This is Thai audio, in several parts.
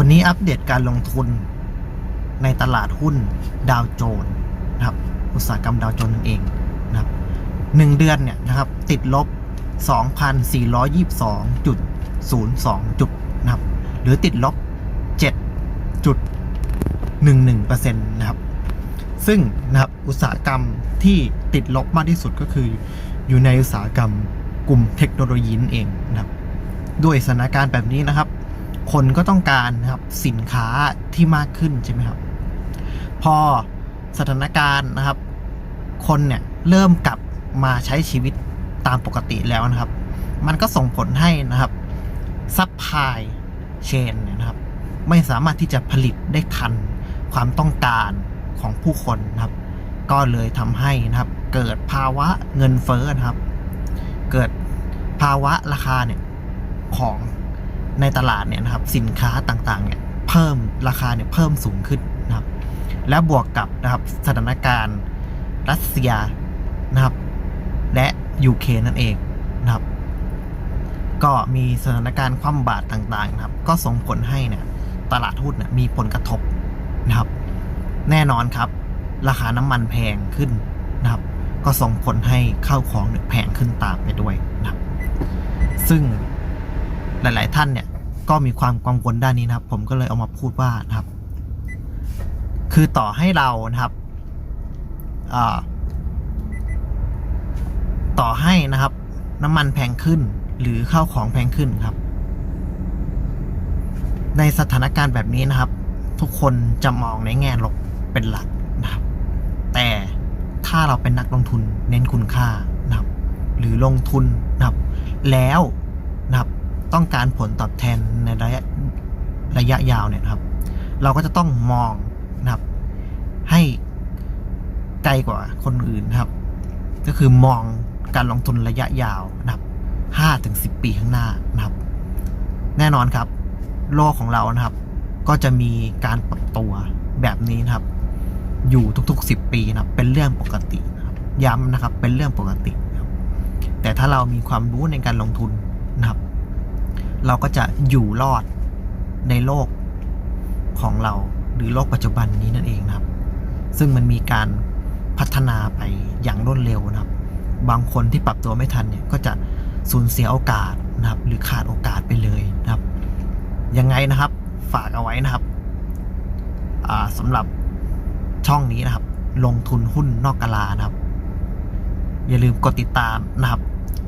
วันนี้อัปเดตการลงทุนในตลาดหุ้นดาวโจนส์นะครับ อุตสาหกรรมดาวโจนส์นั่นเองนะครับหนึ่งเดือนเนี่ยนะครับ ติดลบ 2,422.02 จุดนะครับ หรือติดลบ 7.11%นะครับ ซึ่งนะครับอุตสาหกรรมที่ติดลบมากที่สุดก็คืออยู่ในอุตสาหกรรมกลุ่มเทคโนโลยีนั่นเองนะครับ ด้วยสถานการณ์แบบนี้นะครับ คนก็ต้องการนะครับสินค้าที่มากขึ้นใช่ไหมครับ พอสถานการณ์นะครับ คนเนี่ยเริ่มกลับมาใช้ชีวิตตามปกติแล้วนะครับ มันก็ส่งผลให้นะครับซัพพลายเชนเนี่ยนะครับ ไม่สามารถที่จะผลิตได้ทันความต้องการของผู้คนนะครับ ก็เลยทำให้นะครับ เกิดภาวะเงินเฟ้อนะครับ เกิดภาวะราคาเนี่ยของ ในตลาดเนี่ยนะครับสินค้าต่างๆเนี่ยเพิ่มราคาเนี่ยเพิ่มสูงขึ้นนะครับ และบวกกับนะครับสถานการณ์รัสเซียนะครับ และยูเครนนั่นเองนะครับ ก็มีสถานการณ์คว่ำบาตรต่างๆนะครับ ก็ส่งผลให้เนี่ยตลาดหุ้นเนี่ยมีผลกระทบนะครับ แน่นอนครับ ราคาน้ำมันแพงขึ้นนะครับ ก็ส่งผลให้ข้าวของเนี่ยแพงขึ้นตามไปด้วยนะครับ ซึ่งหลาย ๆ ท่านเนี่ย ก็มีความกังวลด้านนี้นะครับ ผมก็เลยเอามาพูดว่านะครับ คือต่อให้เรานะครับต่อให้นะครับ น้ำมันแพงขึ้นหรือข้าวของแพงขึ้นครับ ในสถานการณ์แบบนี้นะครับ ทุกคนจะมองในแง่ลบเป็นหลักนะครับ แต่ถ้าเราเป็นนักลงทุนเน้นคุณค่านะครับ หรือลงทุนนะครับ แล้วนะครับ ต้องการผลตอบแทนในระยะระยะยาวเนี่ยครับ เราก็จะต้องมองนะครับ ให้ไกลกว่าคนอื่นนะครับ ก็คือมองการลงทุนระยะยาวนะครับห้าถึงสิบปีข้างหน้านะครับ แน่นอนครับ โลกของเรานะครับ ก็จะมีการปรับตัวแบบนี้นะครับ อยู่ทุกๆ10ปีนะครับ เป็นเรื่องปกตินะครับย้ำนะครับ เป็นเรื่องปกติครับแต่ถ้าเรามีความรู้ในการลงทุนนะครับ เราก็จะอยู่รอดในโลกของเราหรือโลกปัจจุบันนี้นั่นเองนะครับ ซึ่งมันมีการพัฒนาไปอย่างรวดเร็วนะครับ บางคนที่ปรับตัวไม่ทันเนี่ยก็จะสูญเสียโอกาสนะครับ หรือขาดโอกาสไปเลยนะครับ ยังไงนะครับฝากเอาไว้นะครับสำหรับช่องนี้นะครับ ลงทุนหุ้นนอกกาลานะครับ อย่าลืมกดติดตามนะครับ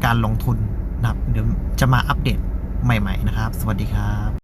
การลงทุนนะครับเดี๋ยวจะมาอัปเดต ใหม่ ๆ นะครับ สวัสดีครับ